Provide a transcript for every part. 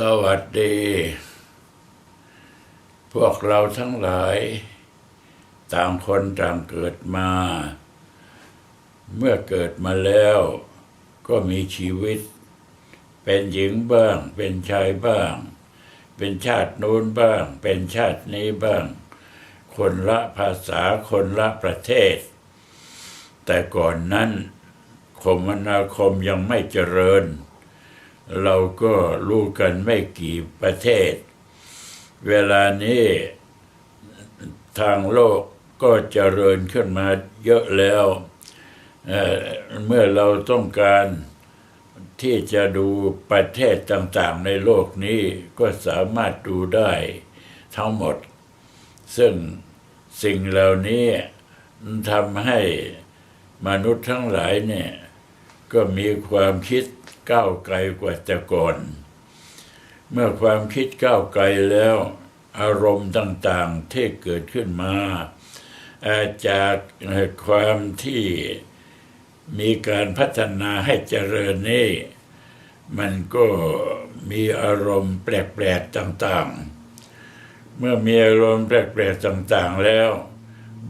สวัสดี พวกเราทั้งหลาย ต่างคนต่างเกิดมา เมื่อเกิดมาแล้ว ก็มีชีวิต เป็นหญิงบ้าง เป็นชายบ้าง เป็นชาตินู้นบ้าง เป็นชาตินี้บ้าง คนละภาษาคนละประเทศ แต่ก่อนนั้นคมนาคมยังไม่เจริญ เราก็รู้กันไม่กี่ประเทศ เวลานี้ทางโลกก็เจริญขึ้นมาเยอะแล้วเเมื่อเราต้องการที่จะดูประเทศต่างๆในโลกนี้ก็สามารถดูได้ทั้งหมด ซึ่งสิ่งเหล่านี้ทำให้มนุษย์ทั้งหลายเนี่ย ก็มีความคิดก้าวไกลกว่าแต่ก่อน เมื่อความคิดก้าวไกลแล้ว อารมณ์ต่างๆที่เกิดขึ้นมาอ่อจากความที่มีการพัฒนาให้เจริญนี่ มันก็มีอารมณ์แปลกๆต่างๆ เมื่อมีอารมณ์แปลกๆต่างๆแล้ว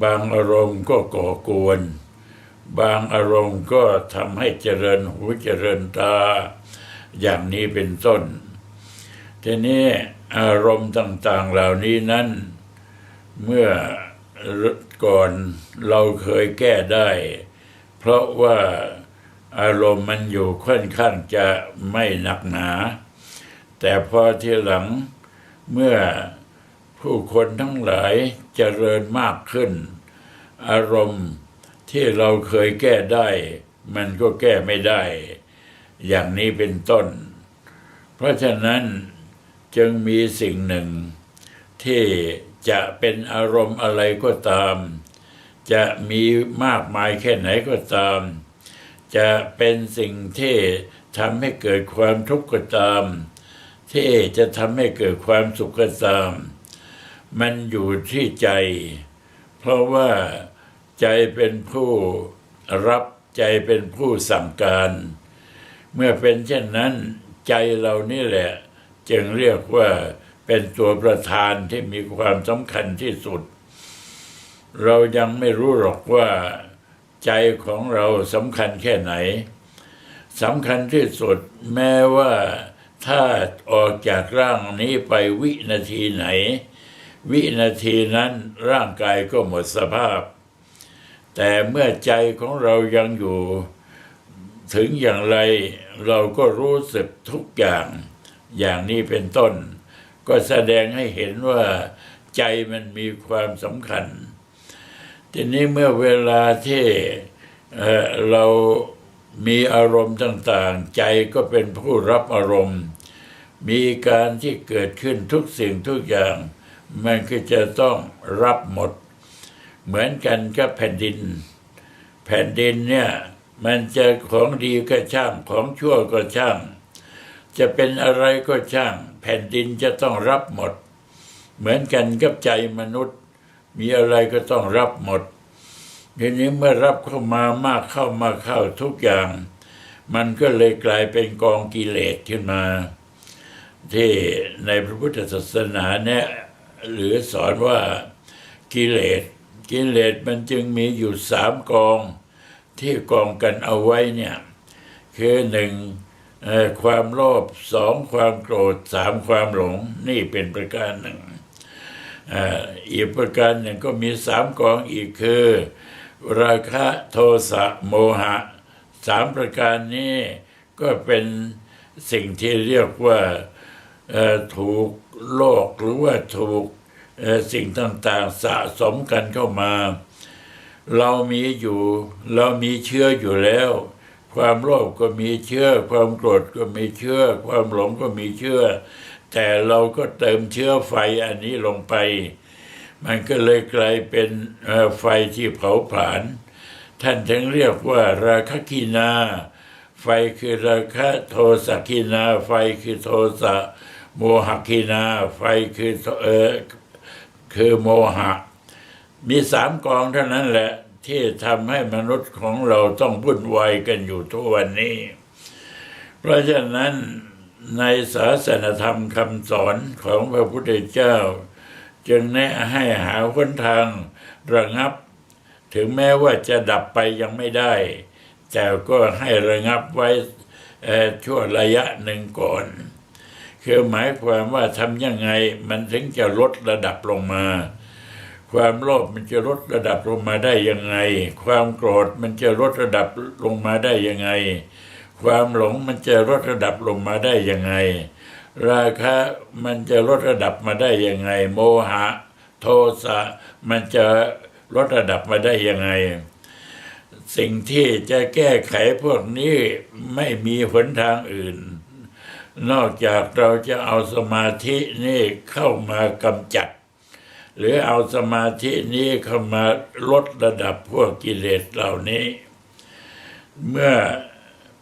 บางอารมณ์ก็ก่อกวน บางอารมณ์ก็ทำให้เจริญหูเจริญตาอย่างนี้เป็นต้น ทีนี้อารมณ์ต่างๆเหล่านี้นั้น เมื่อก่อนเราเคยแก้ได้ เพราะว่าอารมณ์มันอยู่ค่อนข้างจะไม่หนักหนา แต่พอที่หลังเมื่อผู้คนทั้งหลายเจริญมากขึ้น อารมณ์ ที่เราเคยแก้ได้ มันก็แก้ไม่ได้ อย่างนี้เป็นต้น เพราะฉะนั้นจึงมีสิ่งหนึ่ง ที่จะเป็นอารมณ์อะไรก็ตาม จะมีมากมายแค่ไหนก็ตาม จะเป็นสิ่งที่ทำให้เกิดความทุกข์ก็ตาม ที่จะทำให้เกิดความสุขก็ตาม มันอยู่ที่ใจ เพราะว่า ใจเป็นผู้รับใจเป็นผู้สั่งการ เมื่อเป็นเช่นนั้น ใจเรานี่แหละ จึงเรียกว่าเป็นตัวประธานที่มีความสำคัญที่สุด เรายังไม่รู้หรอกว่า ใจของเราสำคัญแค่ไหนสำคัญที่สุดแม้ว่าถ้าออกจากร่างนี้ไปวินาทีไหน วินาทีนั้นร่างกายก็หมดสภาพ แต่เมื่อใจของเรายังอยู่ ถึงอย่างไรเราก็รู้สึกทุกอย่าง อย่างนี้เป็นต้น ก็แสดงให้เห็นว่าใจมันมีความสำคัญ ทีนี้เมื่อเวลาที่เออเรามีอารมณ์ต่างๆ ใจก็เป็นผู้รับอารมณ์ มีการที่เกิดขึ้นทุกสิ่งทุกอย่าง มันก็จะต้องรับหมด เหมือนกันกับแผ่นดิน แผ่นดินเนี่ยมันจะของดีก็ช่างของชั่วก็ช่าง จะเป็นอะไรก็ช่าง แผ่นดินจะต้องรับหมด เหมือนกันกับใจมนุษย์ มีอะไรก็ต้องรับหมดทีนี้เมื่อรับเข้ามามากเข้ามาเข้าทุกอย่าง มันก็เลยกลายเป็นกองกิเลสขึ้นมา ที่ในพระพุทธศาสนาเนี่ยหรือสอนว่ากิเลส กิเลสมันจึงมีอยู่สามกองที่กองกันเอาไว้เนี่ย คือหนึ่งความโลภสองความโกรธสามความหลง นี่เป็นประการหนึ่งอีกประการหนึ่งก็มีสามกองอีกคือ ราคะโทสะโมหะสามประการนี้ก็เป็นสิ่งที่เรียกว่าถูกโลกหรือว่าถูก สิ่งต่างๆสะสมกันเข้ามา เรามีอยู่ เรามีเชื้ออยู่แล้ว ความโลภก็มีเชื้อ ความโกรธก็มีเชื้อ ความหลงก็มีเชื้อ แต่เราก็เติมเชื้อไฟอันนี้ลงไป มันก็เลยกลายเป็นไฟที่เผาผลาญท่านถึงเรียกว่าราคกีนาไฟคือราคะโทสะกีนา ไฟคือโทสะโมหกีนา ไฟคือเออ คือโมหะ มีสามกองเท่านั้นแหละ ที่ทำให้มนุษย์ของเราต้องวุ่นวายกันอยู่ทุกวันนี้ เพราะฉะนั้นในศาสนธรรมคำสอนของพระพุทธเจ้า จึงแนะให้หาหนทางระงับ ถึงแม้ว่าจะดับไปยังไม่ได้ แต่ก็ให้ระงับไว้ชั่วระยะหนึ่งก่อน คือหมายความว่าทำยังไงมันถึงจะลดระดับลงมา ความโลภมันจะลดระดับลงมาได้ยังไง ความโกรธมันจะลดระดับลงมาได้ยังไง ความหลงมันจะลดระดับลงมาได้ยังไง ราคะมันจะลดระดับมาได้ยังไง โมหะ โทสะมันจะลดระดับมาได้ยังไง สิ่งที่จะแก้ไขพวกนี้ไม่มีหนทางอื่น นอกจากเราจะเอาสมาธินี่เข้ามากำจัด หรือเอาสมาธินี้เข้ามาลดระดับพวกกิเลสเหล่านี้ เมื่อ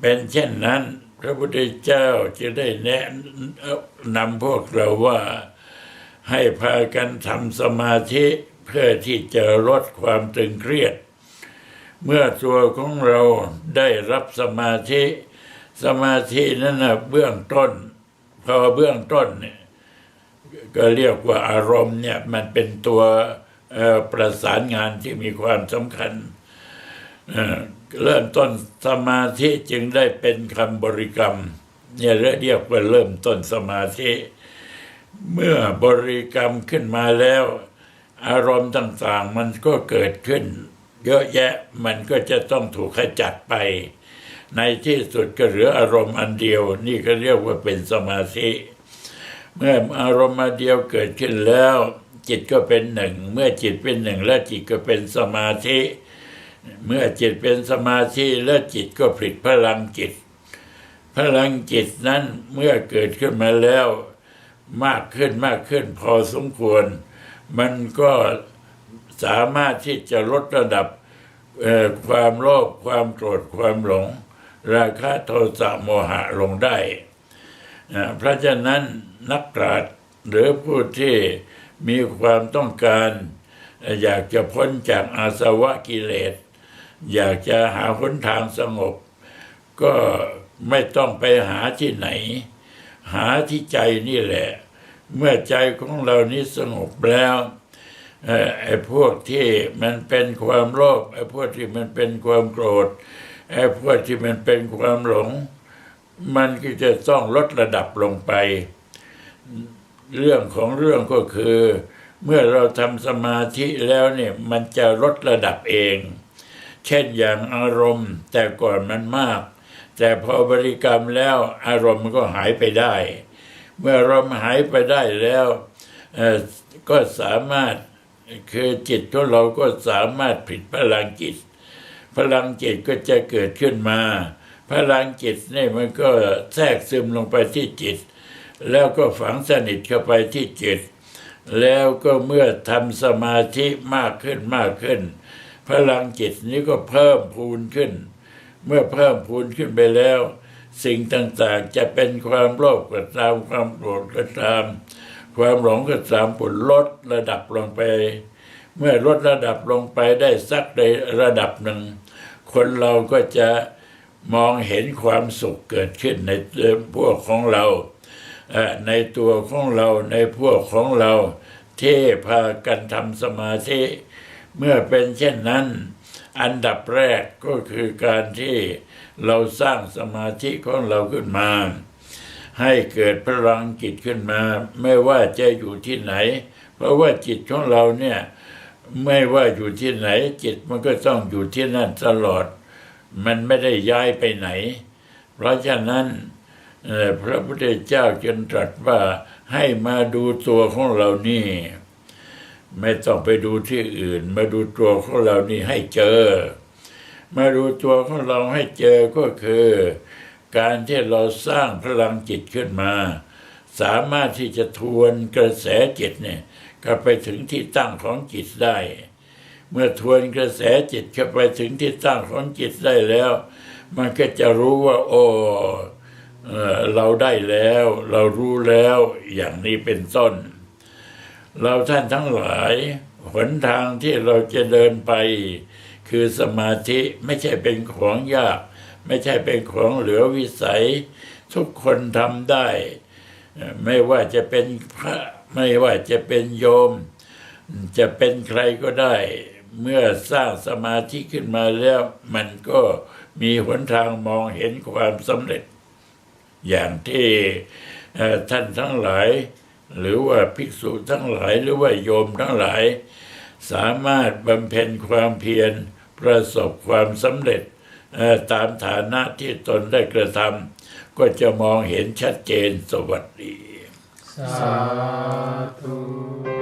เป็นเช่นนั้น พระพุทธเจ้าจะได้แนะนำพวกเราว่าให้พากันทำสมาธิเพื่อที่จะลดความตึงเครียด เมื่อตัวของเราได้รับสมาธิ สมาธินั้นนะเบื้องต้น พอเบื้องต้นเนี่ยก็เรียกว่าอารมณ์เนี่ยมันเป็นตัวประสานงานที่มีความสำคัญเอ่อเริ่มต้นสมาธิจึงได้เป็นคำบริกรรมเนี่ยเรียกว่าเริ่มต้นสมาธิ เมื่อบริกรรมขึ้นมาแล้ว อารมณ์ต่างๆมันก็เกิดขึ้น เยอะแยะมันก็จะต้องถูกขจัดไป ในที่สุดก็เหลืออารมณ์อันเดียว นี่ก็เรียกว่าเป็นสมาธิ เมื่ออารมณ์อันเดียวเกิดขึ้นแล้ว จิตก็เป็นหนึ่ง เมื่อจิตเป็นหนึ่งแล้วจิตก็เป็นสมาธิ เมื่อจิตเป็นสมาธิแล้วจิตก็ผลิตพลังจิต พลังจิตนั้นเมื่อเกิดขึ้นมาแล้ว มากขึ้นมากขึ้นพอสมควร มันก็สามารถที่จะลดระดับความโลภความโกรธความหลง ราคะโทสะโมหะลงได้เพราะฉะนั้นนักปราชญ์หรือผู้ที่มีความต้องการ อยากจะพ้นจากอาสวะกิเลส อยากจะหาหนทางสงบ ก็ไม่ต้องไปหาที่ไหน หาที่ใจนี่แหละ เมื่อใจของเรานี้สงบแล้วไอ้พวกที่มันเป็นความโลภไอ้พวกที่มันเป็นความโกรธ ไอ้พวกที่มันเป็นความหลง มันก็จะต้องลดระดับลงไป เรื่องของเรื่องก็คือ เมื่อเราทำสมาธิแล้วเนี่ยมันจะลดระดับเอง เช่นอย่างอารมณ์ แต่ก่อนมันมาก แต่พอบริกรรมแล้วอารมณ์มันก็หายไปได้ เมื่ออารมณ์หายไปได้แล้วก็สามารถคือจิตของเราก็สามารถผลิตพลังจิต พลังจิตก็จะเกิดขึ้นมา พลังจิตนี่มันก็แทรกซึมลงไปที่จิต แล้วก็ฝังสนิทเข้าไปที่จิต แล้วก็เมื่อทำสมาธิมากขึ้นมากขึ้น พลังจิตนี้ก็เพิ่มพูนขึ้น เมื่อเพิ่มพูนขึ้นไปแล้ว สิ่งต่างๆจะเป็นความโลภก็ตามความโกรธก็ตาม ความหลงก็ตามผลลดระดับลงไปเมื่อลดระดับลงไปได้สักในระดับหนึ่ง คนเราก็จะมองเห็นความสุขเกิดขึ้นในพวกของเรา ในตัวของเราในพวกของเราที่พากันทำสมาธิ เมื่อเป็นเช่นนั้น อันดับแรกก็คือการที่เราสร้างสมาธิของเราขึ้นมา ให้เกิดพลังจิตขึ้นมา ไม่ว่าจะอยู่ที่ไหน เพราะว่าจิตของเราเนี่ย ไม่ว่าอยู่ที่ไหน จิตมันก็ต้องอยู่ที่นั่นตลอด มันไม่ได้ย้ายไปไหน เพราะฉะนั้นพระพุทธเจ้าจึงตรัสว่าให้มาดูตัวของเรานี่ ไม่ต้องไปดูที่อื่น มาดูตัวของเรานี่ให้เจอ มาดูตัวของเราให้เจอก็คือ การที่เราสร้างพลังจิตขึ้นมา สามารถที่จะทวนกระแสจิตเนี่ย กลับไปถึงที่ตั้งของจิตได้ เมื่อทวนกระแสจิตเข้าไปถึงที่ตั้งของจิตได้แล้ว มันก็จะรู้ว่า โอ้เราได้แล้ว เรารู้แล้วอย่างนี้เป็นต้น เราท่านทั้งหลาย หนทางที่เราจะเดินไป คือสมาธิไม่ใช่เป็นของยาก ไม่ใช่เป็นของเหลือวิสัย ทุกคนทำได้ ไม่ว่าจะเป็นพระไม่ว่าจะเป็นโยม จะเป็นใครก็ได้ เมื่อสร้างสมาธิขึ้นมาแล้ว มันก็มีหนทางมองเห็นความสำเร็จ อย่างที่ท่านทั้งหลาย หรือว่าภิกษุทั้งหลายหรือว่าโยมทั้งหลาย สามารถบำเพ็ญความเพียรประสบความสำเร็จตามฐานะที่ตนได้กระทำ ก็จะมองเห็นชัดเจนสวัสดี สาธุ